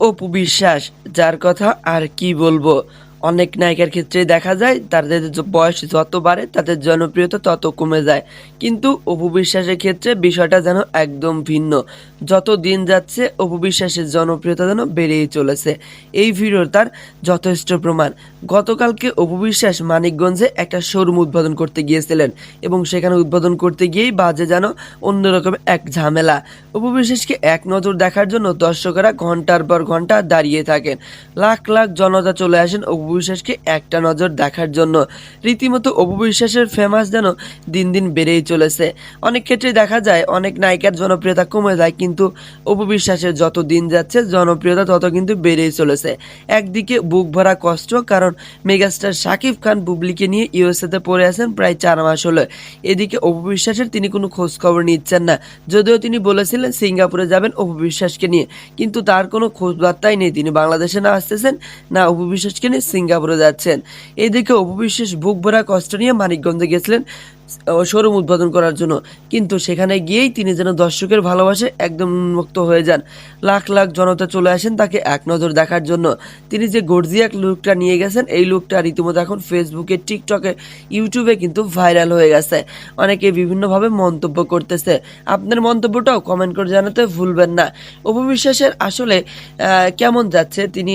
অপু বিশ্বাস যার কথা আর কি বলব? অনেক নায়িকার ক্ষেত্রে দেখা যায়, তাদের বয়স যত বাড়ে, তাদের জনপ্রিয়তা তত কমে যায়। কিন্তু অপু বিশ্বাসের ক্ষেত্রে বিষয়টা যেন একদম ভিন্ন। যত দিন যাচ্ছে, অপু বিশ্বাসের জনপ্রিয়তা যেন বেড়েই চলেছে। এই ভিডিওর তার যথেষ্ট প্রমাণ। গতকালকে অপু বিশ্বাস মানিকগঞ্জে একটা শোরুম উদ্বোধন করতে গিয়েছিলেন এবং সেখানে উদ্বোধন করতে গিয়েই বাজে যেন অন্যরকম এক ঝামেলা। অপু বিশ্বাসকে এক নজর দেখার জন্য দর্শকেরা ঘণ্টার পর ঘণ্টা দাঁড়িয়ে থাকেন। লাখ লাখ জনতা চলে আসেন অপু বিশ্বাসকে একটা নজর দেখার জন্য রীতিমতো অপু বিশ্বাসের ফেমাস যেন দিন দিন বেড়েই চলেছে। অনেক ক্ষেত্রে দেখা যায়, অনেক নায়িকার জনপ্রিয়তা কমে যায়, কিন্তু অপু বিশ্বাসের যত দিন যাচ্ছে, জনপ্রিয়তা তত কিন্তু বেড়েই চলেছে। একদিকে বুক ভরা কষ্ট, কারণ মেগাস্টার শাকিব খান বুবলিকে নিয়ে ইউএসএতে পড়ে আছেন প্রায় চার মাস হলো। এদিকে অপু বিশ্বাসের তিনি কোনো খোঁজ খবর নিচ্ছেন না। যদিও তিনি বলেছিলেন সিঙ্গাপুরে যাবেন অপু বিশ্বাসকে নিয়ে, কিন্তু তার কোনো খোঁজ বার্তাই নেই। তিনি বাংলাদেশে না আসতেছেন, না অপু বিশ্বাসকে নিয়ে সিঙ্গাপুরে যাচ্ছেন। এদিকে অপু বিশ্বাস বুক ভরা কষ্ট নিয়ে মানিকগঞ্জে গেছিলেন। শোরুম উদ্বোধন করার জন্য। কিন্তু সেখানে গিয়েই তিনি যেন দর্শকের ভালোবাসে একদম উন্মুক্ত হয়ে যান। লাখ লাখ জনতা চলে আসেন তাকে এক নজর দেখার জন্য। তিনি যে গর্জিয়াক লুকটা নিয়ে গেছেন, এই লুকটা রীতিমতো এখন ফেসবুকে টিকটকে ইউটিউবে কিন্তু ভাইরাল হয়ে গেছে। অনেকে বিভিন্নভাবে মন্তব্য করতেছে। আপনার মন্তব্যটাও কমেন্ট করে জানাতে ভুলবেন না। উপবিশ্বাসের আসলে কেমন যাচ্ছে? তিনি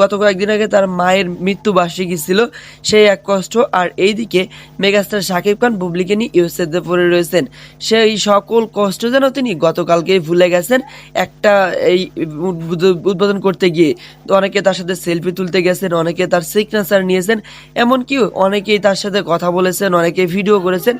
গত কয়েকদিন আগে তার মায়ের মৃত্যু বার্ষিকী ছিল। সেই এক কষ্ট। আর এইদিকে মেগাস্টার শাকিব খান নিয়ে ইউএসএতে পড়ে রয়েছেন। সেই সকল কষ্ট যেন তিনি গতকালকেই ভুলে গেছেন একটা এই উদ্বোধন করতে গিয়ে। অনেকে তার সাথে সেলফি তুলতে গেছেন, অনেকে তার সিগনেচার নিয়েছেন, এমনকি অনেকেই তার সাথে কথা বলেছেন, অনেকে ভিডিও করেছেন।